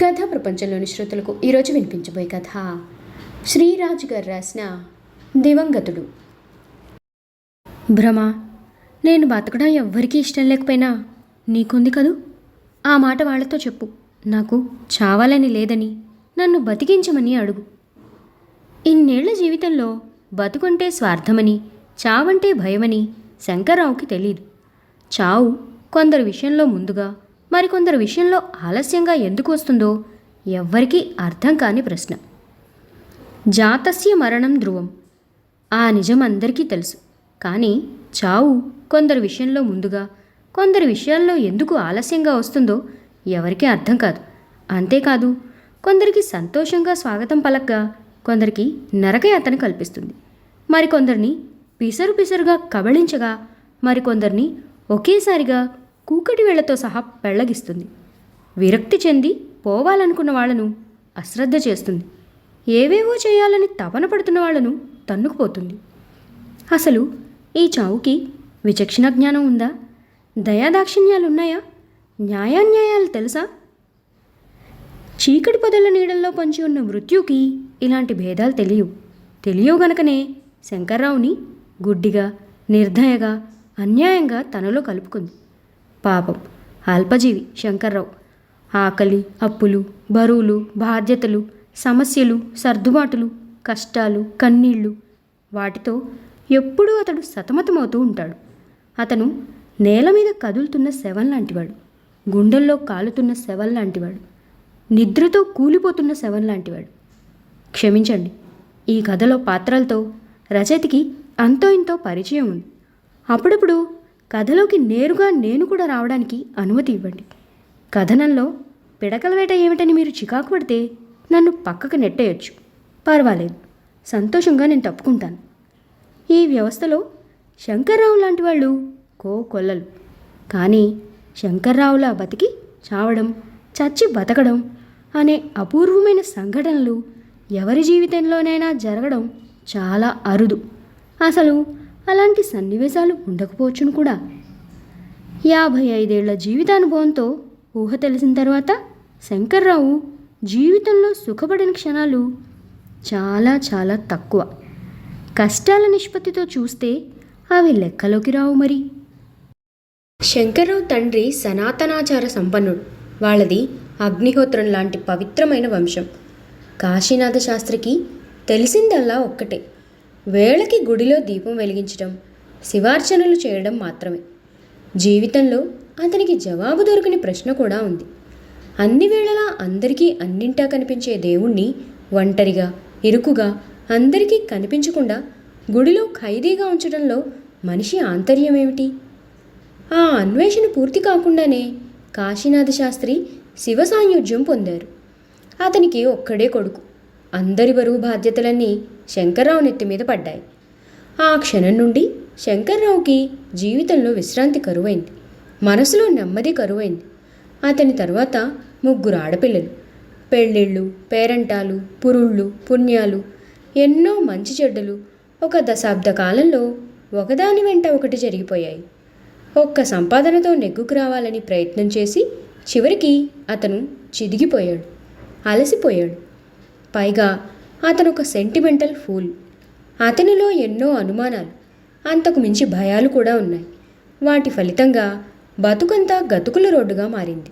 కథ ప్రపంచంలోని శ్రోతలకు ఈరోజు వినిపించబోయే కథ శ్రీరాజు గారు రాసిన దివంగతుడు. భ్రమ నేను బతకడం ఎవ్వరికీ ఇష్టం లేకపోయినా నీకుంది కదూ? ఆ మాట వాళ్ళతో చెప్పు. నాకు చావాలని లేదని నన్ను బతికించమని అడుగు. ఇన్నేళ్ళ జీవితంలో బతుకుంటే స్వార్థమని చావంటే భయమని శంకర్రావుకి తెలియదు చావు కొందరి విషయంలో ముందుగా మరికొందరు విషయంలో ఆలస్యంగా ఎందుకు వస్తుందో ఎవ్వరికీ అర్థం కాని ప్రశ్న. జాతస్య మరణం ధ్రువం. ఆ నిజం అందరికీ తెలుసు. కానీ చావు కొందరి విషయంలో ముందుగా కొందరి విషయాల్లో ఎందుకు ఆలస్యంగా వస్తుందో ఎవరికీ అర్థం కాదు. అంతేకాదు కొందరికి సంతోషంగా స్వాగతం పలకగా కొందరికి నరకయాతన కల్పిస్తుంది. మరికొందరిని పిసరు పిసరుగా కబళించగా మరికొందరిని ఒకేసారిగా కూకటి వేళ్ళతో సహా పెళ్ళగిస్తుంది విరక్తి చెంది పోవాలనుకున్న వాళ్ళను అశ్రద్ధ చేస్తుంది. ఏవేవో చేయాలని తపన పడుతున్న వాళ్ళను తన్నుకుపోతుంది. అసలు ఈ చావుకి విచక్షణ జ్ఞానం ఉందా? దయాదాక్షిణ్యాలున్నాయా? న్యాయాన్యాయాలు తెలుసా? చీకటి పొదల నీడల్లో పొంచి ఉన్న మృత్యుకి ఇలాంటి భేదాలు తెలియవు. తెలియవు గనకనే శంకర్రావుని గుడ్డిగా నిర్దయగా అన్యాయంగా తనలో కలుపుకుంది. పాపం. అల్పజీవి శంకర్రావు. ఆకలి అప్పులు బరువులు బాధ్యతలు సమస్యలు సర్దుబాటులు కష్టాలు కన్నీళ్ళు వాటితో ఎప్పుడూ అతడు సతమతమవుతూ ఉంటాడు. అతను నేల మీద కదులుతున్న శవం లాంటివాడు. గుండెల్లో కాలుతున్న శవం లాంటివాడు. నిద్రతో కూలిపోతున్న శవం లాంటివాడు. క్షమించండి ఈ కథలో పాత్రలతో రచయితకి అంతో ఇంతో పరిచయం ఉంది. అప్పుడప్పుడు కథలోకి నేరుగా నేను కూడా రావడానికి అనుమతి ఇవ్వండి. కథనంలో పిడకల వేట ఏమిటని మీరు చికాకు పడితే నన్ను పక్కకు నెట్టేయొచ్చు. పర్వాలేదు సంతోషంగా నేను తప్పుకుంటాను. ఈ వ్యవస్థలో శంకర్రావు లాంటి వాళ్ళు కో కొల్లలు. కానీ శంకర్రావులా బతికి చావడం చచ్చి బతకడం అనే అపూర్వమైన సంఘటనలు ఎవరి జీవితంలోనైనా జరగడం చాలా అరుదు. అసలు అలాంటి సన్నివేశాలు ఉండకపోవచ్చును కూడా. యాభై ఐదేళ్ళ జీవితానుభవంతో ఊహ తెలిసిన తర్వాత శంకర్రావు జీవితంలో సుఖపడిన క్షణాలు చాలా చాలా తక్కువ. కష్టాల నిష్పత్తితో చూస్తే అవి లెక్కలోకి రావు మరి. శంకర్రావు తండ్రి సనాతనాచార సంపన్నుడు. వాళ్ళది అగ్నిహోత్రం లాంటి పవిత్రమైన వంశం. కాశీనాథ శాస్త్రికి తెలిసిందల్లా ఒక్కటే. వేళకి గుడిలో దీపం వెలిగించడం శివార్చనలు చేయడం మాత్రమే. జీవితంలో అతనికి జవాబు దొరకని ప్రశ్న కూడా ఉంది. అన్ని వేళలా అందరికీ అన్నింటా కనిపించే దేవుణ్ణి ఒంటరిగా ఇరుకుగా అందరికీ కనిపించకుండా గుడిలో ఖైదీగా ఉంచడంలో మనిషి ఆంతర్యం ఏమిటి ఆ అన్వేషణ పూర్తి కాకుండానే కాశీనాథ శాస్త్రి శివ సాయుధ్యం పొందారు. అతనికి ఒక్కడే కొడుకు. అందరి బరువు బాధ్యతలన్నీ శంకర్రావు నెత్తి మీద పడ్డాయి. ఆ క్షణం నుండి శంకర్రావుకి జీవితంలో విశ్రాంతి కరువైంది. మనసులో నెమ్మది కరువైంది. అతని తర్వాత ముగ్గురు ఆడపిల్లలు. పెళ్ళిళ్ళు పేరంటాలు పురుళ్ళు పుణ్యాలు ఎన్నో మంచి చెడ్డలు ఒక దశాబ్ద కాలంలో ఒకదాని వెంట ఒకటి జరిగిపోయాయి. ఒక్క సంపాదనతో నెగ్గుకు రావాలని ప్రయత్నం చేసి చివరికి అతను చిదిగిపోయాడు అలసిపోయాడు. పైగా అతను ఒక సెంటిమెంటల్ ఫూల్ అతనిలో ఎన్నో అనుమానాలు అంతకు మించి భయాలు కూడా ఉన్నాయి. వాటి ఫలితంగా బతుకంతా గతుకుల రోడ్డుగా మారింది.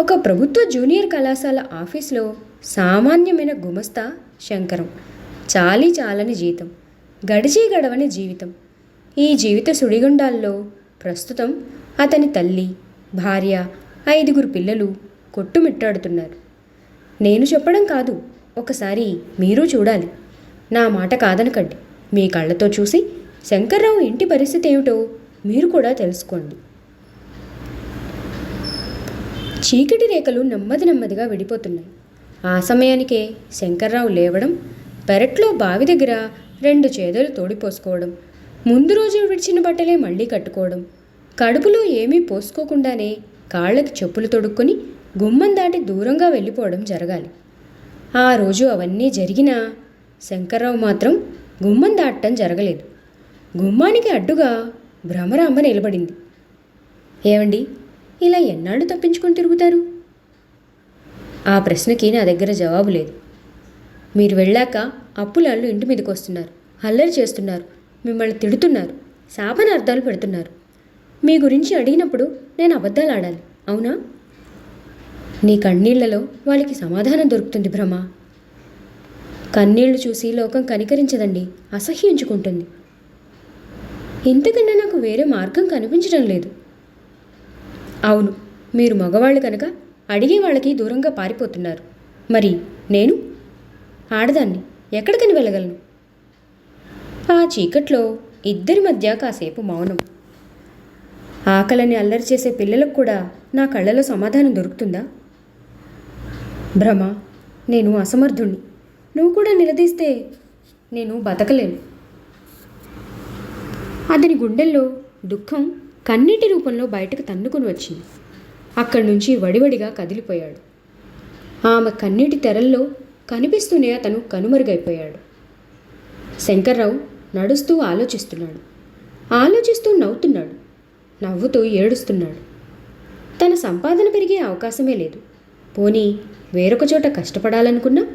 ఒక ప్రభుత్వ జూనియర్ కళాశాల ఆఫీస్లో సామాన్యమైన గుమస్తా శంకరం చాలీ చాలని జీతం గడిచి గడవని జీవితం. ఈ జీవిత సుడిగుండాల్లో ప్రస్తుతం అతని తల్లి భార్య ఐదుగురు పిల్లలు కొట్టుమిట్టాడుతున్నారు. నేను చెప్పడం కాదు ఒకసారి మీరు చూడాలి. నా మాట కాదనకండి. మీ కళ్ళతో చూసి శంకర్రావు ఇంటి పరిస్థితి ఏమిటో మీరు కూడా తెలుసుకోండి. చీకటి రేఖలు నెమ్మది నెమ్మదిగా విడిపోతున్నాయి. ఆ సమయానికే శంకర్రావు లేవడం పెరట్లో బావి దగ్గర రెండు చేదలు తోడిపోసుకోవడం ముందు రోజు విడిచిన బట్టలే మళ్ళీ కట్టుకోవడం కడుపులో ఏమీ పోసుకోకుండానే కాళ్ళకి చెప్పులు తొడుక్కొని గుమ్మం దాటి దూరంగా వెళ్ళిపోవడం జరగాలి. ఆ రోజు అవన్నీ జరిగినా శంకర్రావు మాత్రం గుమ్మం దాటడం జరగలేదు. గుమ్మానికి అడ్డుగా భ్రమరాంబ నిలబడింది. ఏమండి ఇలా ఎన్నాళ్ళు తప్పించుకొని తిరుగుతారు? ఆ ప్రశ్నకి నా దగ్గర జవాబు లేదు. మీరు వెళ్ళాక అప్పులాళ్ళు ఇంటి మీదకి వస్తున్నారు. అల్లరి చేస్తున్నారు. మిమ్మల్ని తిడుతున్నారు. శాపనార్థాలు పెడుతున్నారు. మీ గురించి అడిగినప్పుడు నేను అబద్ధాలు ఆడాలి. అవునా? నీ కన్నీళ్ళలో వాళ్ళకి సమాధానం దొరుకుతుంది భ్రమ కన్నీళ్ళు చూసి లోకం కనికరించదండి అసహ్యించుకుంటుంది. ఇంతకన్నా నాకు వేరే మార్గం కనిపించడం లేదు. అవును మీరు మగవాళ్ళు కనుక అడిగే వాళ్ళకి దూరంగా పారిపోతున్నారు. మరి నేను? ఆడదాన్ని ఎక్కడికని వెళ్ళగలను? ఆ చీకట్లో ఇద్దరి మధ్య కాసేపు మౌనం. ఆకలని అల్లరి చేసే పిల్లలకు కూడా నా కళ్ళలో సమాధానం దొరుకుతుందా? భ్రమ నేను అసమర్థుణ్ణి. నువ్వు కూడా నిలదీస్తే నేను బతకలేను. అతని గుండెల్లో దుఃఖం కన్నీటి రూపంలో బయటకు తన్నుకుని వచ్చింది. అక్కడి నుంచి వడివడిగా కదిలిపోయాడు. ఆమె కన్నీటి తెరల్లో కనిపిస్తూనే అతను కనుమరుగైపోయాడు. శంకర్రావు నడుస్తూ ఆలోచిస్తున్నాడు. ఆలోచిస్తూ నవ్వుతున్నాడు. నవ్వుతూ ఏడుస్తున్నాడు. తన సంపాదన పెరిగే అవకాశమే లేదు. పోనీ వేరొక చోట కష్టపడాలనుకున్నా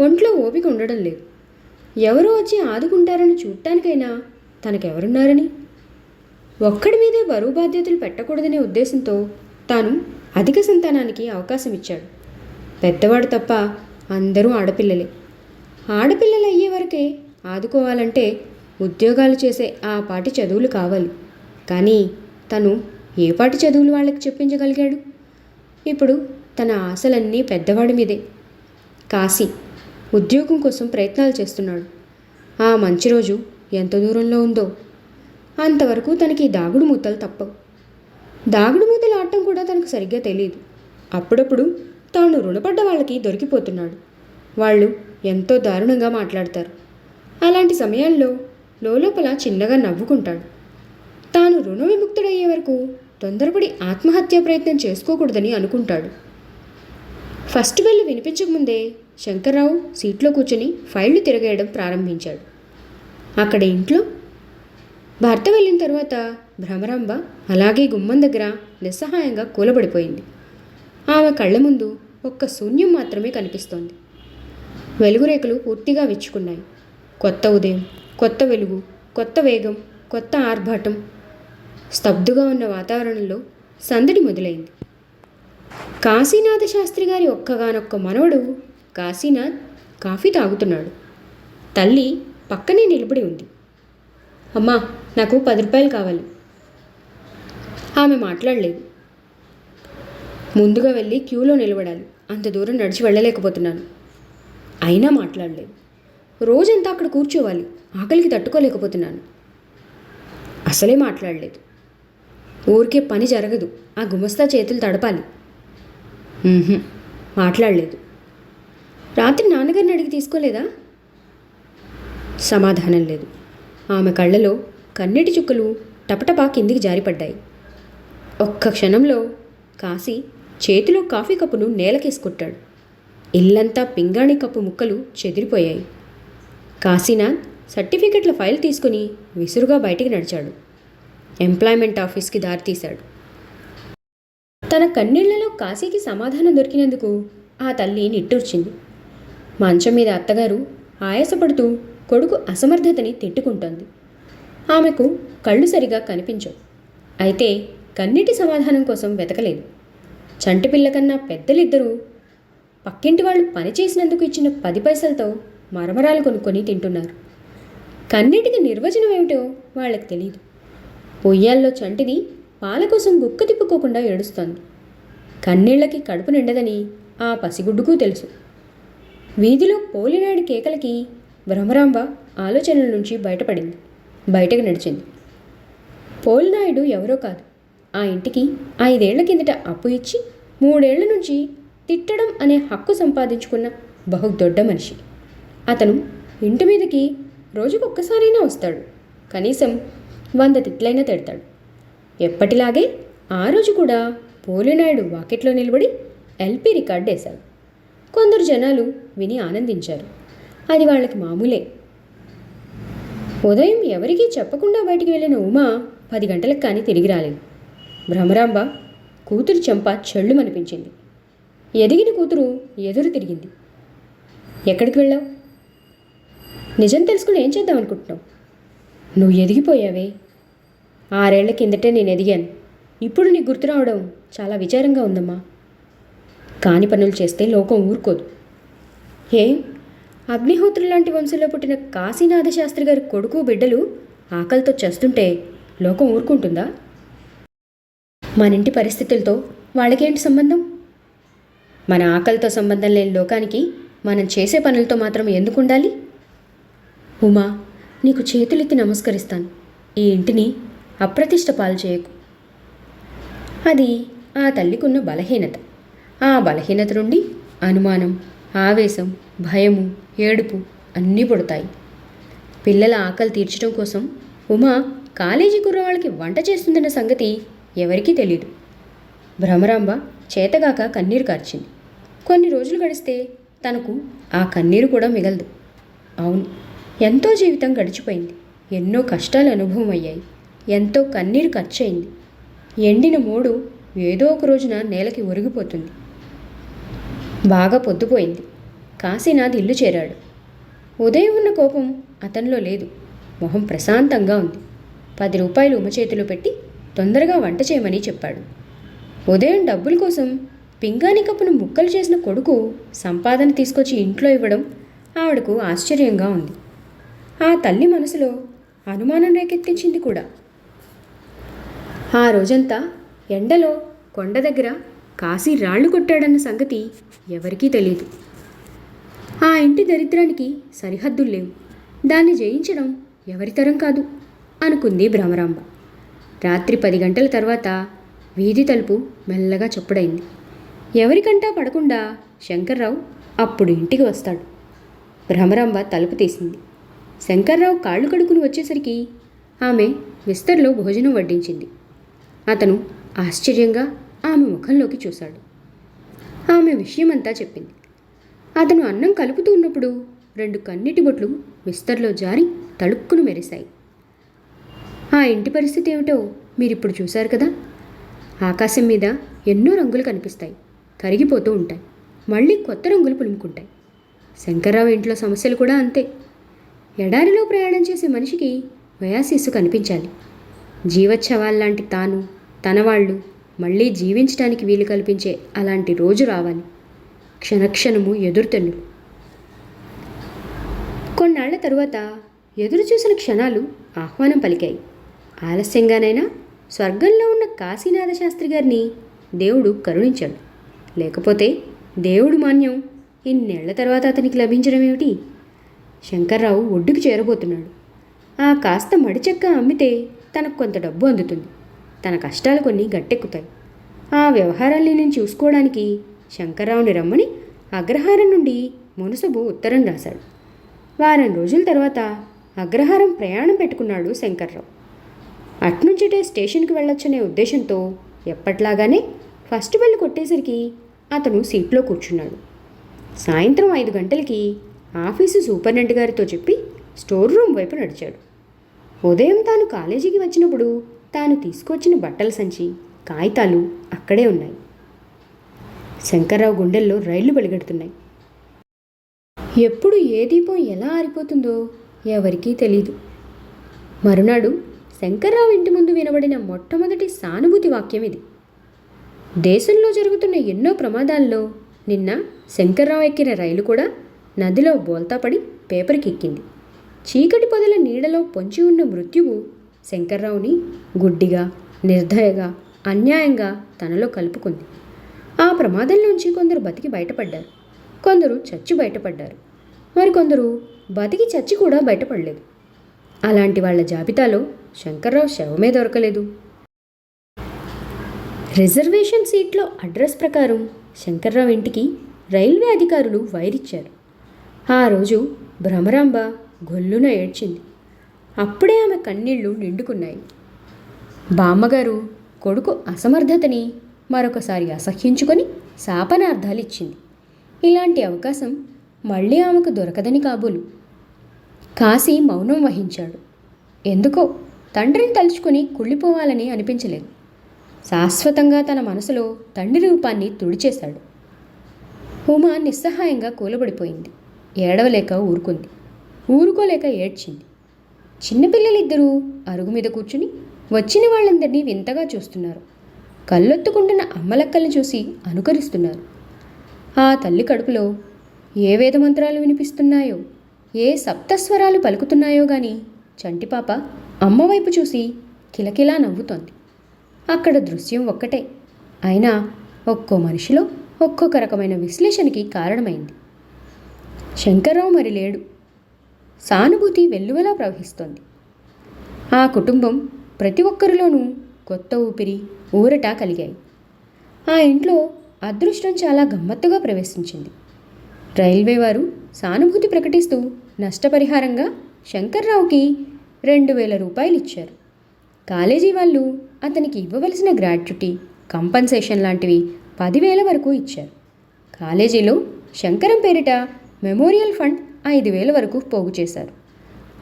ఒంట్లో ఓపిక ఉండడం లేదు. ఎవరో వచ్చి ఆదుకుంటారని చూడటానికైనా తనకెవరున్నారని? ఒక్కడి మీదే బరువు బాధ్యతలు పెట్టకూడదనే ఉద్దేశంతో తాను అధిక సంతానానికి అవకాశం ఇచ్చాడు పెద్దవాడు తప్ప అందరూ ఆడపిల్లలే. ఆడపిల్లలు అయ్యే వరకే ఆదుకోవాలంటే ఉద్యోగాలు చేసే ఆ పాటి చదువులు కావాలి. కానీ తను ఏ పాటి చదువులు వాళ్ళకి చెప్పించగలిగాడు? ఇప్పుడు తన ఆశలన్నీ పెద్దవాడి మీదే. కాశీ ఉద్యోగం కోసం ప్రయత్నాలు చేస్తున్నాడు. ఆ మంచి రోజు ఎంత దూరంలో ఉందో. అంతవరకు తనకి దాగుడు మూతలు తప్పవు. దాగుడు మూతలు ఆడటం కూడా తనకు సరిగ్గా తెలియదు అప్పుడప్పుడు తాను రుణపడ్డ వాళ్ళకి దొరికిపోతున్నాడు. వాళ్ళు ఎంతో దారుణంగా మాట్లాడతారు. అలాంటి సమయాల్లో లోపల చిన్నగా నవ్వుకుంటాడు. తాను రుణ విముక్తుడయ్యే వరకు తొందరపడి ఆత్మహత్యా ప్రయత్నం చేసుకోకూడదని అనుకుంటాడు. ఫస్ట్ బెల్ వినిపించకముందే శంకర్రావు సీట్లో కూర్చొని ఫైళ్ళు తిరగేయడం ప్రారంభించాడు. అక్కడ ఇంట్లో భర్త వెళ్ళిన తర్వాత భ్రమరాంబ అలాగే గుమ్మం దగ్గర నిస్సహాయంగా కూలబడిపోయింది. ఆమె కళ్ళ ముందు ఒక్క శూన్యం మాత్రమే కనిపిస్తోంది. వెలుగురేఖలు పూర్తిగా విచ్చుకున్నాయి. కొత్త ఉదయం కొత్త వెలుగు కొత్త వేగం కొత్త ఆర్భాటం. స్తబ్దుగా ఉన్న వాతావరణంలో సందడి మొదలైంది. కాశీనాథ శాస్త్రి గారి ఒక్కగానొక్క మనవడు కాశీనాథ్ కాఫీ తాగుతున్నాడు. తల్లి పక్కనే నిలబడి ఉంది. అమ్మా నాకు పది రూపాయలు కావాలి. ఆమె మాట్లాడలేదు. ముందుగా వెళ్ళి క్యూలో నిలబడాలి. అంత దూరం నడిచి వెళ్ళలేకపోతున్నాను. అయినా మాట్లాడలేదు. రోజంతా అక్కడ కూర్చోవాలి. ఆకలికి తట్టుకోలేకపోతున్నాను. అసలే మాట్లాడలేదు. ఊరికే పని జరగదు. ఆ గుమస్తా చేతులు తడపాలి. మాట్లాడలేదు. రాత్రి నాన్నగారిని అడిగి తీసుకోలేదా? సమాధానం లేదు. ఆమె కళ్ళలో కన్నీటి చుక్కలు టపటపా కిందికి జారిపడ్డాయి. ఒక్క క్షణంలో కాసి చేతిలో కాఫీ కప్పును నేలకేసుకొట్టాడు ఇల్లంతా పింగాణి కప్పు ముక్కలు చెదిరిపోయాయి. కాశీనాథ్ సర్టిఫికెట్ల ఫైల్ తీసుకుని విసురుగా బయటికి నడిచాడు. ఎంప్లాయ్మెంట్ ఆఫీస్కి దారితీశాడు తన కన్నీళ్ళలో కాశీకి సమాధానం దొరికినందుకు ఆ తల్లి నిట్టూర్చింది. మంచం మీద అత్తగారు ఆయాసపడుతూ కొడుకు అసమర్థతని తిట్టుకుంటోంది. ఆమెకు కళ్ళు సరిగా కనిపించవు. అయితే కన్నీటి సమాధానం కోసం వెతకలేదు. చంటిపిల్ల కన్నా పెద్దలిద్దరూ పక్కింటి వాళ్ళు పని చేసినందుకు ఇచ్చిన పది పైసలతో మరమరాలు కొనుక్కొని తింటున్నారు. కన్నీటికి నిర్వచనం ఏమిటో వాళ్ళకి తెలియదు పొయ్యాల్లో చంటిది పాల కోసం గుక్క తిప్పుకోకుండా ఏడుస్తోంది. కన్నీళ్ళకి కడుపు నిండదని ఆ పసిగుడ్డుకు తెలుసు. వీధిలో పోలినాడి కేకలకి భ్రమరాంబ ఆలోచనల నుంచి బయటపడింది. బయటకు నడిచింది. పోలినాయుడు ఎవరో కాదు. ఆ ఇంటికి ఐదేళ్ళ కిందట అప్పు ఇచ్చి మూడేళ్ళ నుంచి తిట్టడం అనే హక్కు సంపాదించుకున్న బహు దొడ్డ మనిషి. అతను ఇంటి మీదకి రోజుకొక్కసారైనా వస్తాడు. కనీసం వంద తిట్లైనా తిడతాడు. ఎప్పటిలాగే ఆ రోజు కూడా పోలినాయుడు వాకెట్లో నిలబడి ఎల్పి రికార్డ్ వేశాడు. కొందరు జనాలు విని ఆనందించారు. అది వాళ్ళకి మామూలే. ఉదయం ఎవరికీ చెప్పకుండా బయటికి వెళ్ళిన ఉమా పది గంటలకు కానీ తిరిగి రాలేదు. భ్రమరాంబ కూతురు చెంప చెళ్ళుమనిపించింది. ఎదిగిన కూతురు ఎదురు తిరిగింది. ఎక్కడికి వెళ్ళావు? నిజం తెలుసుకుని ఏం చేద్దాం అనుకుంటున్నావు? నువ్వు ఎదిగిపోయావే. ఆరేళ్ళ కిందటే నేను ఎదిగాను. ఇప్పుడు నీకు గుర్తు రావడం చాలా విచారంగా ఉందమ్మా. కాని పనులు చేస్తే లోకం ఊరుకోదు. ఏం? అగ్నిహోత్రులు లాంటి వంశంలో పుట్టిన కాశీనాథ శాస్త్రి గారి కొడుకు బిడ్డలు ఆకలితో చేస్తుంటే లోకం ఊరుకుంటుందా? మన ఇంటి పరిస్థితులతో వాళ్ళకేంటి సంబంధం? మన ఆకలితో సంబంధం లేని లోకానికి మనం చేసే పనులతో మాత్రం ఎందుకు ఉండాలి? ఉమా నీకు చేతులెత్తి నమస్కరిస్తాను. ఈ ఇంటిని అప్రతిష్ట పాలు చేయకు. అది ఆ తల్లికున్న బలహీనత. ఆ బలహీనత నుండి అనుమానం ఆవేశం భయము ఏడుపు అన్నీ పుడతాయి. పిల్లల ఆకలి తీర్చడం కోసం ఉమా కాలేజీ కుర్రవాళ్ళకి వంట చేస్తుందన్న సంగతి ఎవరికీ తెలియదు భ్రమరాంబ చేతగాక కన్నీరు కార్చింది. కొన్ని రోజులు గడిస్తే తనకు ఆ కన్నీరు కూడా మిగలదు. అవును ఎంతో జీవితం గడిచిపోయింది. ఎన్నో కష్టాలు అనుభవం అయ్యాయి ఎంతో కన్నీరు ఖర్చయింది. ఎండిన మూడు ఏదో ఒక రోజున నేలకి ఒరిగిపోతుంది. బాగా పొద్దుపోయింది. కాశీనాథ్ ఇల్లు చేరాడు. ఉదయం ఉన్న కోపం అతనిలో లేదు. మొహం ప్రశాంతంగా ఉంది. పది రూపాయలు ఉమ చేతిలో పెట్టి తొందరగా వంట చేయమని చెప్పాడు. ఉదయం డబ్బుల కోసం పింగాణి కప్పును ముక్కలు చేసిన కొడుకు సంపాదన తీసుకొచ్చి ఇంట్లో ఇవ్వడం ఆవిడకు ఆశ్చర్యంగా ఉంది. ఆ తల్లి మనసులో అనుమానం రేకెత్తించింది కూడా. ఆ రోజంతా ఎండలో కొండ దగ్గర కాశీ రాళ్ళు కొట్టాడన్న సంగతి ఎవరికీ తెలియదు. ఆ ఇంటి దరిద్రానికి సరిహద్దులు లేవు. దాన్ని జయించడం ఎవరితరం కాదు అనుకుంది భ్రమరాంబ. రాత్రి పది గంటల తర్వాత వీధి తలుపు మెల్లగా చప్పుడైంది. ఎవరికంటా పడకుండా శంకర్రావు అప్పుడు ఇంటికి వస్తాడు. భ్రమరాంబ తలుపు తీసింది. శంకర్రావు కాళ్ళు కడుకుని వచ్చేసరికి ఆమె విస్తర్లో భోజనం వడ్డించింది. అతను ఆశ్చర్యంగా ఆమె ముఖంలోకి చూశాడు. ఆమె విషయమంతా చెప్పింది. అతను అన్నం కలుపుతూ ఉన్నప్పుడు రెండు కన్నీటి బొట్లు విస్తర్లో జారి తళుక్కును మెరిశాయి. ఆ ఇంటి పరిస్థితి ఏమిటో మీరిప్పుడు చూశారు కదా? ఆకాశం మీద ఎన్నో రంగులు కనిపిస్తాయి. కరిగిపోతూ ఉంటాయి. మళ్ళీ కొత్త రంగులు పులుముకుంటాయి. శంకర్రావు ఇంట్లో సమస్యలు కూడా అంతే. ఎడారిలో ప్రయాణం చేసే మనిషికి వయాశిస్సు కనిపించాలి. జీవచ్ఛవాల్లాంటి తాను తనవాళ్ళు మళ్ళీ జీవించడానికి వీలు కల్పించే అలాంటి రోజు రావాలి. క్షణక్షణము ఎదురుతెన్నులు కొన్నాళ్ళ తరువాత ఎదురు చూసిన క్షణాలు ఆహ్వానం పలికాయి. ఆలస్యంగానైనా స్వర్గంలో ఉన్న కాశీనాథ శాస్త్రి గారిని దేవుడు కరుణించాడు. లేకపోతే దేవుడు మాన్యం ఇన్నేళ్ళ తర్వాత అతనికి లభించడం ఏమిటి శంకర్రావు ఒడ్డుకు చేరబోతున్నాడు. ఆ కాస్త మడిచెక్క అమ్మితే తనకు కొంత డబ్బు అందుతుంది. తన కష్టాలు కొన్ని గట్టెక్కుతాయి. ఆ వ్యవహారాల్ని నేను చూసుకోవడానికి శంకర్రావుని రమ్మని అగ్రహారం నుండి మునుసబు ఉత్తరం రాశాడు. వారం రోజుల తర్వాత అగ్రహారం ప్రయాణం పెట్టుకున్నాడు శంకర్రావు. అట్నుంచిటే స్టేషన్కి వెళ్ళొచ్చనే ఉద్దేశంతో ఎప్పట్లాగానే ఫస్ట్ బెల్ కొట్టేసరికి అతను సీట్లో కూర్చున్నాడు. సాయంత్రం ఐదు గంటలకి ఆఫీసు సూపరింటెండెంట్ గారితో చెప్పి స్టోర్ రూమ్ వైపు నడిచాడు. ఉదయం తాను కాలేజీకి వచ్చినప్పుడు తాను తీసుకొచ్చిన బట్టల సంచి కాగితాలు అక్కడే ఉన్నాయి. శంకర్రావు గుండెల్లో రైళ్ళు వెలుగెడుతున్నాయి ఎప్పుడు ఏ దీపం ఎలా ఆరిపోతుందో ఎవరికీ తెలీదు. మరునాడు శంకర్రావు ఇంటి ముందు వినబడిన మొట్టమొదటి సానుభూతి వాక్యం ఇది. దేశంలో జరుగుతున్న ఎన్నో ప్రమాదాల్లో నిన్న శంకర్రావు ఎక్కిన రైలు కూడా నదిలో బోల్తాపడి పేపర్కి ఎక్కింది చీకటి పొదల నీడలో పొంచి ఉన్న మృత్యువు శంకర్రావుని గుడ్డిగా నిర్దయగా అన్యాయంగా తనలో కలుపుకుంది. ఆ ప్రమాదంలోంచి కొందరు బతికి బయటపడ్డారు. కొందరు చచ్చి బయటపడ్డారు. మరికొందరు బతికి చచ్చి కూడా బయటపడలేదు. అలాంటి వాళ్ళ జాబితాలో శంకర్రావు శవమే దొరకలేదు. రిజర్వేషన్ సీట్లో అడ్రస్ ప్రకారం శంకర్రావు ఇంటికి రైల్వే అధికారులు వైరిచ్చారు ఆ రోజు భ్రమరాంబ గొల్లున ఏడ్చింది. అప్పుడే ఆమె కన్నీళ్ళు నిండుకున్నాయి. బామ్మగారు కొడుకు అసమర్థతని మరొకసారి అసహ్యించుకొని శాపనార్థాలు ఇచ్చింది ఇలాంటి అవకాశం మళ్ళీ ఆమెకు దొరకదని కాబోలు. కాశీ మౌనం వహించాడు. ఎందుకో తండ్రిని తలుచుకుని కుళ్ళిపోవాలని అనిపించలేదు. శాశ్వతంగా తన మనసులో తండ్రి రూపాన్ని తుడిచేశాడు. ఉమా నిస్సహాయంగా కూలబడిపోయింది. ఏడవలేక ఊరుకుంది. ఊరుకోలేక ఏడ్చింది. చిన్నపిల్లలిద్దరూ అరుగు మీద కూర్చుని వచ్చిన వాళ్ళందరినీ వింతగా చూస్తున్నారు. కళ్ళొత్తుకుంటున్న అమ్మలక్కల్ని చూసి అనుకరిస్తున్నారు. ఆ తల్లి కడుపులో ఏ వేదమంత్రాలు వినిపిస్తున్నాయో ఏ సప్తస్వరాలు పలుకుతున్నాయో గాని చంటిపాప అమ్మవైపు చూసి కిలకిలా నవ్వుతోంది. అక్కడ దృశ్యం ఒక్కటే. అయినా ఒక్కో మనిషిలో ఒక్కొక్క రకమైన విశ్లేషణకి కారణమైంది. శంకర్రావు మరి లేడు. సానుభూతి వెల్లువలా ప్రవహిస్తోంది. ఆ కుటుంబం ప్రతి ఒక్కరిలోనూ కొత్త ఊపిరి ఊరట కలిగాయి. ఆ ఇంట్లో అదృష్టం చాలా గమ్మత్తుగా ప్రవేశించింది. రైల్వే వారు సానుభూతి ప్రకటిస్తూ నష్టపరిహారంగా శంకర్రావుకి రెండు వేల రూపాయలు ఇచ్చారు కాలేజీ వాళ్ళు అతనికి ఇవ్వవలసిన గ్రాట్యుటీ కంపన్సేషన్ లాంటివి పదివేల వరకు ఇచ్చారు. కాలేజీలో శంకరం పేరిట మెమోరియల్ ఫండ్ ఐదు వేల వరకు పోగు చేశారు.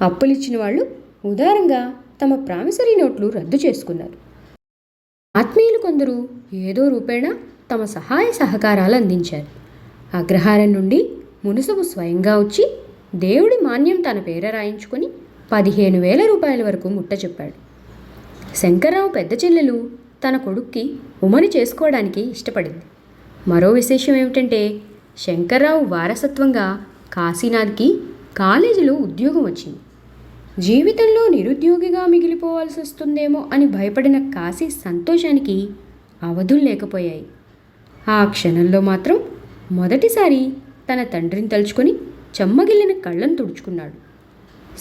అప్పులిచ్చిన వాళ్ళు ఉదారంగా తమ ప్రామిసరీ నోట్లు రద్దు చేసుకున్నారు. ఆత్మీయులు కొందరు ఏదో రూపేణా తమ సహాయ సహకారాలు అందించారు. అగ్రహారం నుండి మునుసబు స్వయంగా వచ్చి దేవుడి మాన్యం తన పేర రాయించుకొని పదిహేను వేల రూపాయల వరకు ముట్ట చెప్పాడు. శంకర్రావు పెద్ద చెల్లెలు తన కొడుక్కి ఉమని చేసుకోవడానికి ఇష్టపడింది. మరో విశేషం ఏమిటంటే శంకర్రావు వారసత్వంగా కాశీనాథ్కి కాలేజీలో ఉద్యోగం వచ్చింది. జీవితంలో నిరుద్యోగిగా మిగిలిపోవాల్సి వస్తుందేమో అని భయపడిన కాశీ సంతోషానికి అవధులు లేకపోయాయి. ఆ క్షణంలో మాత్రం మొదటిసారి తన తండ్రిని తలుచుకొని చెమ్మగిల్లిన కళ్ళను తుడుచుకున్నాడు.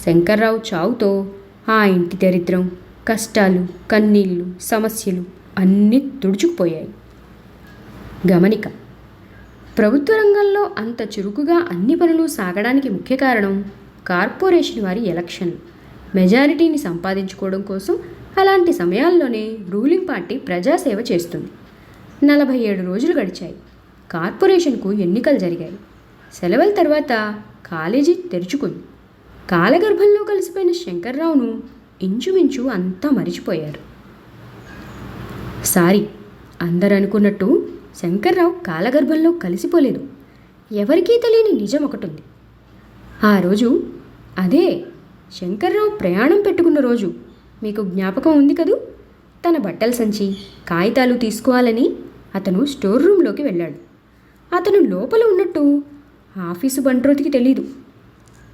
శంకర్రావు చావుతో ఆ ఇంటి దరిద్రం కష్టాలు కన్నీళ్ళు సమస్యలు అన్నీ తుడుచుకుపోయాయి. గమనిక ప్రభుత్వ రంగంలో అంత చురుకుగా అన్ని పనులు సాగడానికి ముఖ్య కారణం కార్పొరేషన్ వారి ఎలక్షన్లు మెజారిటీని సంపాదించుకోవడం కోసం అలాంటి సమయాల్లోనే రూలింగ్ పార్టీ ప్రజాసేవ చేస్తుంది. నలభై ఏడు రోజులు గడిచాయి. కార్పొరేషన్కు ఎన్నికలు జరిగాయి. సెలవుల తర్వాత కాలేజీ తెరుచుకుంది. కాలగర్భంలో కలిసిపోయిన శంకర్రావును ఇంచుమించు అంతా మరిచిపోయారు. సారీ అందరు అనుకున్నట్టు శంకర్రావు కాలగర్భంలో కలిసిపోలేదు. ఎవరికీ తెలియని నిజం ఒకటి ఉంది ఆ రోజు అదే శంకర్రావు ప్రయాణం పెట్టుకున్న రోజు. మీకు జ్ఞాపకం ఉంది కదూ? తన బట్టల సంచి కాగితాలు తీసుకోవాలని అతను స్టోర్ రూమ్లోకి వెళ్ళాడు. అతను లోపల ఉన్నట్టు ఆఫీసు బంట్రోతికి తెలీదు.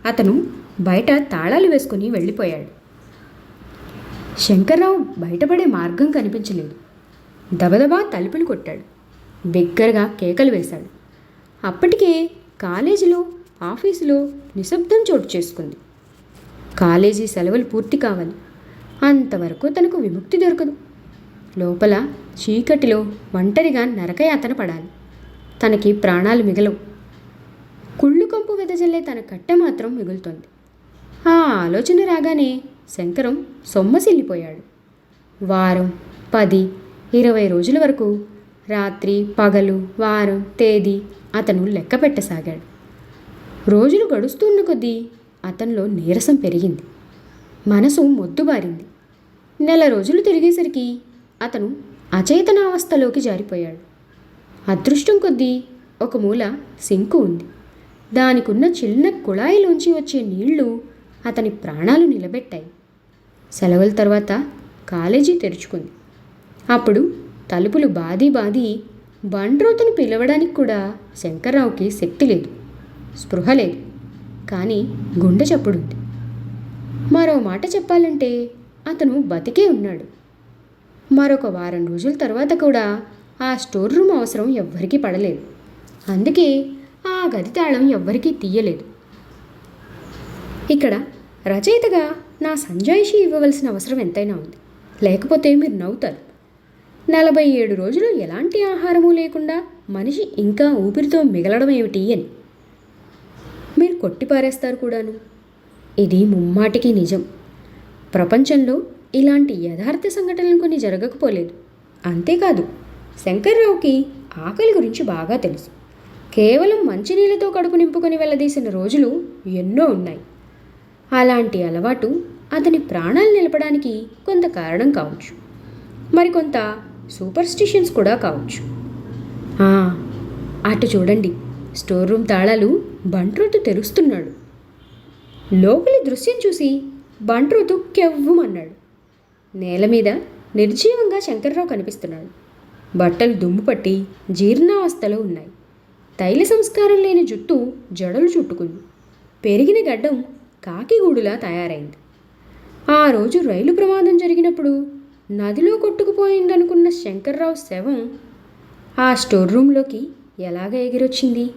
అతను బయట తాళాలు వేసుకుని వెళ్ళిపోయాడు. శంకర్రావు బయటపడే మార్గం కనిపించలేదు. దబదబా తలుపులు కొట్టాడు. బిగ్గరగా కేకలు వేశాడు. అప్పటికే కాలేజీలో ఆఫీసులో నిశ్శబ్దం చోటు చేసుకుంది. కాలేజీ సెలవులు పూర్తి కావాలి. అంతవరకు తనకు విముక్తి దొరకదు. లోపల చీకటిలో ఒంటరిగా నరకయాతన పడాలి. తనకి ప్రాణాలు మిగలవు. కుళ్ళు కంపు వెదజల్లే తన కట్టె మాత్రం మిగులుతోంది. ఆ ఆలోచన రాగానే శంకరం సొమ్మసిల్లిపోయాడు. వారం పది ఇరవై రోజుల వరకు రాత్రి పగలు వారం తేదీ అతను లెక్క పెట్టసాగాడు. రోజులు గడుస్తున్న కొద్దీ అతనిలో నీరసం పెరిగింది. మనసు మొద్దుబారింది. నెల రోజులు తిరిగేసరికి అతను అచేతనావస్థలోకి జారిపోయాడు. అదృష్టం కొద్దీ ఒక మూల సింకు ఉంది. దానికున్న చిన్న కుళాయిలోంచి వచ్చే నీళ్ళు అతని ప్రాణాలు నిలబెట్టాయి. సెలవుల తర్వాత కాలేజీ తెరుచుకుంది. అప్పుడు తలుపులు బాది బాది బండ్రోతును పిలవడానికి కూడా శంకర్రావుకి శక్తి లేదు స్పృహ లేదు. కానీ గుండె చప్పుడుంది మరో మాట చెప్పాలంటే అతను బతికే ఉన్నాడు. మరొక వారం రోజుల తర్వాత కూడా ఆ స్టోర్ రూమ్ అవసరం ఎవ్వరికీ పడలేదు. అందుకే ఆ గది తాళం ఎవ్వరికీ తీయలేదు. ఇక్కడ రచయితగా నా సంజాయిషి ఇవ్వవలసిన అవసరం ఎంతైనా ఉంది. లేకపోతే మీరు నవ్వుతారు. నలభై ఏడు రోజులు ఎలాంటి ఆహారము లేకుండా మనిషి ఇంకా ఊపిరితో మిగలడం ఏమిటి అని. మీరు కొట్టిపారేస్తారు కూడాను. ఇది ముమ్మాటికి నిజం. ప్రపంచంలో ఇలాంటి యథార్థ సంఘటనలు కొన్ని జరగకపోలేదు. అంతేకాదు శంకర్రావుకి ఆకలి గురించి బాగా తెలుసు. కేవలం మంచినీళ్ళతో కడుపు నింపుకొని వెళ్ళదీసిన రోజులు ఎన్నో ఉన్నాయి. అలాంటి అలవాటు అతని ప్రాణాలు నిలపడానికి కొంత కారణం కావచ్చు. మరికొంత సూపర్ స్టిషన్స్ కూడా కావచ్చు. అటు చూడండి. స్టోర్ రూమ్ తాళాలు బంట్రోతు తెరుస్తున్నాడు. లోపలి దృశ్యం చూసి బంట్రోతు కెవ్వుమన్నాడు. నేల మీద నిర్జీవంగా శంకర్రావు కనిపిస్తున్నాడు. బట్టలు దుమ్ము పట్టి జీర్ణావస్థలో ఉన్నాయి. తైల సంస్కారం లేని జుట్టు జడలు చుట్టుకుంది. పెరిగిన గడ్డం కాకిగూడులా తయారైంది. ఆ రోజు రైలు ప్రమాదం జరిగినప్పుడు నదిలో కొట్టుకుపోయిందనుకున్న శంకర్రావు శవం ఆ స్టోర్ రూమ్లోకి ఎలాగ ఎగిరొచ్చింది?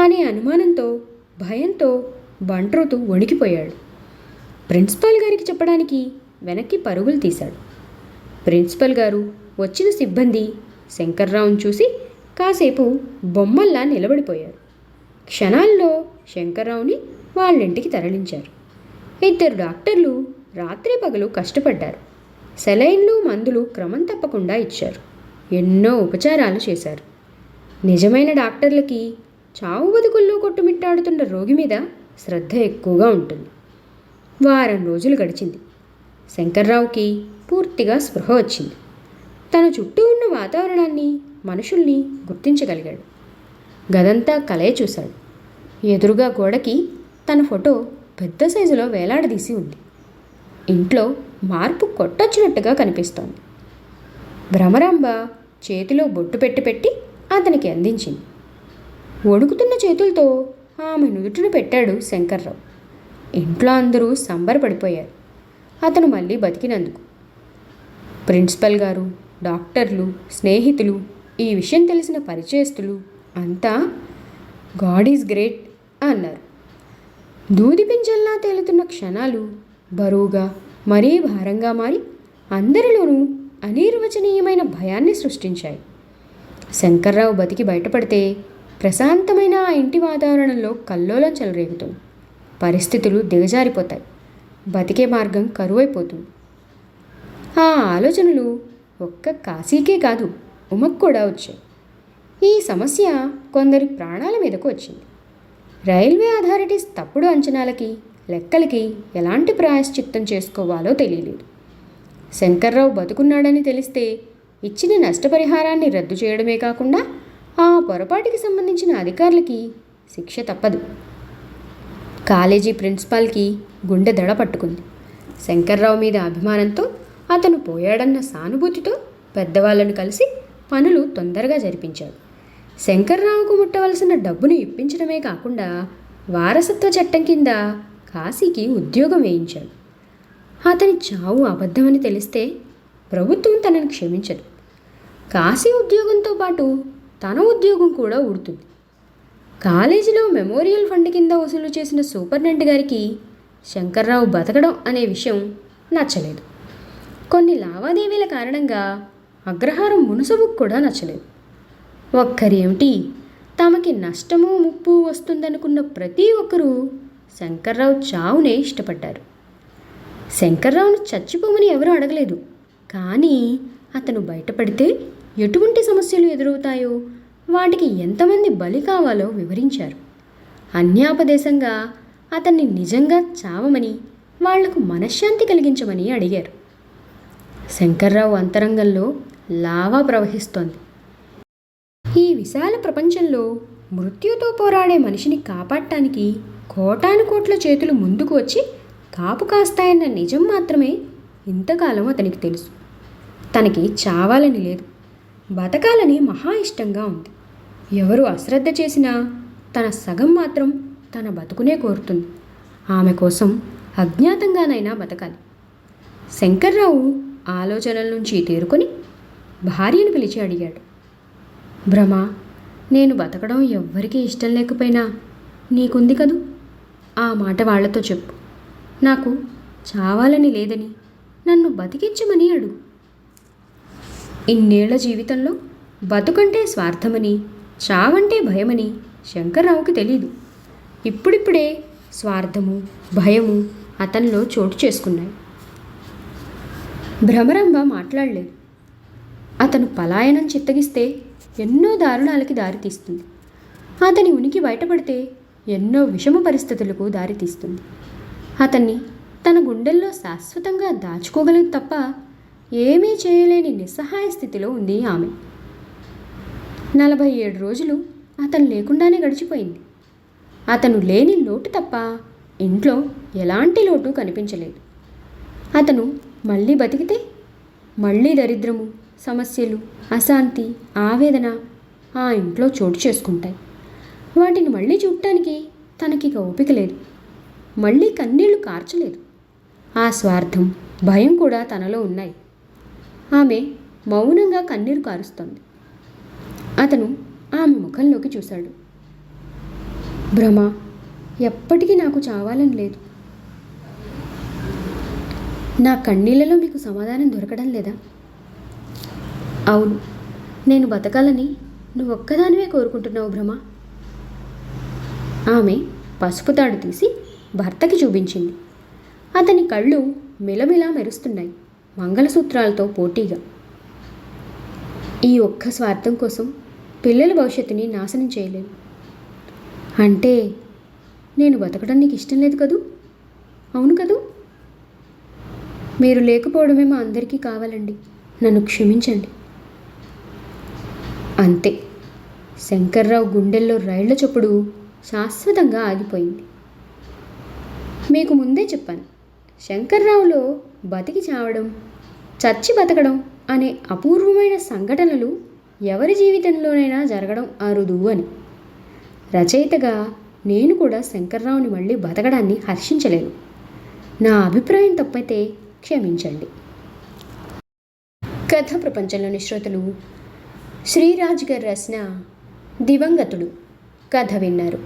అనే అనుమానంతో భయంతో బంట్రోతు వణికిపోయాడు. ప్రిన్సిపాల్ గారికి చెప్పడానికి వెనక్కి పరుగులు తీశాడు. ప్రిన్సిపల్ గారు వచ్చిన సిబ్బంది శంకర్రావును చూసి కాసేపు బొమ్మల్లా నిలబడిపోయారు. క్షణాల్లో శంకర్రావుని వాళ్ళింటికి తరలించారు. ఇద్దరు డాక్టర్లు రాత్రి పగలు కష్టపడ్డారు. సెలైన్లు మందులు క్రమం తప్పకుండా ఇచ్చారు. ఎన్నో ఉపచారాలు చేశారు. నిజమైన డాక్టర్లకి చావు బతుకుల్లో కొట్టుమిట్టాడుతున్న రోగి మీద శ్రద్ధ ఎక్కువగా ఉంటుంది. వారం రోజులు గడిచింది. శంకర్రావుకి పూర్తిగా స్పృహ వచ్చింది. తన చుట్టూ ఉన్న వాతావరణాన్ని మనుషుల్ని గుర్తించగలిగాడు. గదంతా కలయ చూశాడు. ఎదురుగా గోడకి తన ఫోటో పెద్ద సైజులో వేలాడదీసి ఉంది. ఇంట్లో మార్పు కొట్టొచ్చినట్టుగా కనిపిస్తోంది. భ్రమరాంబ చేతిలో బొట్టు పెట్టి పెట్టి అతనికి అందించింది. వణుకుతున్న చేతులతో ఆమె నుదుటిన పెట్టాడు శంకర్రావు. ఇంట్లో అందరూ సంబరపడిపోయారు. అతను మళ్ళీ బతికినందుకు. ప్రిన్సిపల్ గారు డాక్టర్లు స్నేహితులు ఈ విషయం తెలిసిన పరిచయస్తులు అంతా గాడ్ ఈజ్ గ్రేట్ అన్నారు. దూది పింజల్లా తేలుతున్న క్షణాలు బరువుగా మరీ భారంగా మారి అందరిలోనూ అనిర్వచనీయమైన భయాన్ని సృష్టించాయి. శంకర్రావు బతికి బయటపడితే ప్రశాంతమైన ఆ ఇంటి వాతావరణంలో కల్లోలం చెలరేగుతుంది. పరిస్థితులు దిగజారిపోతాయి. బతికే మార్గం కరువైపోతుంది. ఆ ఆలోచనలు ఒక్క కాశీకే కాదు ఉమక్ కూడా వచ్చాయి. ఈ సమస్య కొందరి ప్రాణాల మీదకు వచ్చింది. రైల్వే అథారిటీస్ తప్పుడు అంచనాలకి లెక్కలకి ఎలాంటి ప్రాయశ్చిత్తం చేసుకోవాలో తెలియలేదు. శంకర్రావు బతుకున్నాడని తెలిస్తే ఇచ్చిన నష్టపరిహారాన్ని రద్దు చేయడమే కాకుండా ఆ పొరపాటికి సంబంధించిన అధికారులకి శిక్ష తప్పదు. కాలేజీ ప్రిన్సిపాల్కి గుండె దడ పట్టుకుంది. శంకర్రావు మీద అభిమానంతో అతను పోయాడన్న సానుభూతితో పెద్దవాళ్ళను కలిసి పనులు తొందరగా జరిపించాడు. శంకర్రావుకు ముట్టవలసిన డబ్బును ఇప్పించడమే కాకుండా వారసత్వ చట్టం కింద కాశీకి ఉద్యోగం వేయించాడు. అతని చావు అబద్ధమని తెలిస్తే ప్రభుత్వం తనని క్షమించదు. కాశీ ఉద్యోగంతో పాటు తన ఉద్యోగం కూడా ఉడుతుంది కాలేజీలో మెమోరియల్ ఫండ్ కింద వసూలు చేసిన సూపర్డెంట్ గారికి శంకర్రావు బతకడం అనే విషయం నచ్చలేదు. కొన్ని లావాదేవీల కారణంగా అగ్రహారం మునుసబుకు కూడా నచ్చలేదు. ఒక్కరేమిటి? తమకి నష్టము ముప్పు వస్తుందనుకున్న ప్రతి ఒక్కరూ శంకర్రావు చావునే ఇష్టపడ్డారు. శంకర్రావును చచ్చిపోమని ఎవరూ అడగలేదు. కానీ అతను బయటపడితే ఎటువంటి సమస్యలు ఎదురవుతాయో వాటికి ఎంతమంది బలి కావాలో వివరించారు. అన్యాపదేశంగా అతన్ని నిజంగా చావమని వాళ్ళకు మనశ్శాంతి కలిగించమని అడిగారు. శంకర్రావు అంతరంగంలో లావా ప్రవహిస్తోంది. ఈ విశాల ప్రపంచంలో మృత్యుతో పోరాడే మనిషిని కాపాడటానికి కోటాను కోట్ల చేతులు ముందుకు వచ్చి కాపు కాస్తాయన్న నిజం మాత్రమే ఇంతకాలం అతనికి తెలుసు. తనకి చావాలని లేదు. బతకాలని మహా ఇష్టంగా ఉంది. ఎవరు అశ్రద్ధ చేసినా తన సగం మాత్రం తన బతుకునే కోరుతుంది. ఆమె కోసం అజ్ఞాతంగానైనా బతకాలి. శంకర్రావు ఆలోచనల నుంచి తేరుకొని భార్యను పిలిచి అడిగాడు. భ్రమ నేను బతకడం ఎవ్వరికీ ఇష్టం లేకపోయినా నీకుంది కదూ? ఆ మాట వాళ్ళతో చెప్పు. నాకు చావాలని లేదని నన్ను బతికించమని అడుగు ఇన్నేళ్ళ జీవితంలో బతుకంటే స్వార్థమని చావంటే భయమని శంకర్రావుకి తెలీదు. ఇప్పుడిప్పుడే స్వార్థము భయము అతనిలో చోటు చేసుకున్నాయి. భ్రమరంభ మాట్లాడలేదు. అతను పలాయనం చిత్తగిస్తే ఎన్నో దారుణాలకి దారితీస్తుంది. అతని ఉనికి బయటపడితే ఎన్నో విషమ పరిస్థితులకు దారితీస్తుంది. అతన్ని తన గుండెల్లో శాశ్వతంగా దాచుకోగలదు తప్ప ఏమీ చేయలేని నిస్సహాయ స్థితిలో ఉంది ఆమె. నలభై ఏడు రోజులు అతను లేకుండానే గడిచిపోయింది. అతను లేని లోటు తప్ప ఇంట్లో ఎలాంటి లోటు కనిపించలేదు. అతను మళ్ళీ బతికితే? మళ్ళీ దరిద్రము సమస్యలు అశాంతి ఆవేదన ఆ ఇంట్లో చోటు చేసుకుంటాయి. వాటిని మళ్ళీ చూడటానికి తనకిక ఓపిక లేదు. మళ్ళీ కన్నీళ్ళు కార్చలేదు. ఆ స్వార్థం భయం కూడా తనలో ఉన్నాయి. ఆమె మౌనంగా కన్నీరు కారుస్తోంది. అతను ఆమె ముఖంలోకి చూశాడు. భ్రమ ఎప్పటికీ నాకు చావాలని లేదు. నా కన్నీళ్ళలో మీకు సమాధానం దొరకడం లేదా? అవును. నేను బతకాలని నువ్వు ఒక్కదానివే కోరుకుంటున్నావు భ్రమ ఆమె పసుపు తాడు తీసి భర్తకి చూపించింది. అతని కళ్ళు మిలమిలా మెరుస్తున్నాయి. మంగళసూత్రాలతో పోటీగా. ఈ ఒక్క స్వార్థం కోసం పిల్లల భవిష్యత్తుని నాశనం చేయలేను. అంటే నేను బతకడం నీకు ఇష్టం లేదు కదూ? అవును కదూ? మీరు లేకపోవడమే మా అందరికీ కావాలండి. నన్ను క్షమించండి. అంతే. శంకర్రావు గుండెల్లో రైళ్ళ చొప్పుడు శాశ్వతంగా ఆగిపోయింది. మీకు ముందే చెప్పాను శంకర్రావులో బతికి చావడం చచ్చి బతకడం అనే అపూర్వమైన సంఘటనలు ఎవరి జీవితంలోనైనా జరగడం అరుదు అని. రచయితగా నేను కూడా శంకర్రావుని మళ్ళీ బతకడాన్ని హర్షించలేను. నా అభిప్రాయం తప్పైతే క్షమించండి. కథ ప్రపంచంలోని శ్రోతలు శ్రీరాజ్ గారు రాసిన దివంగతుడు. కథ విన్నారు.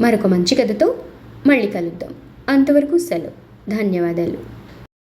మరొక మంచి కథతో మళ్ళీ కలుద్దాం. అంతవరకు సెలవు. ధన్యవాదాలు.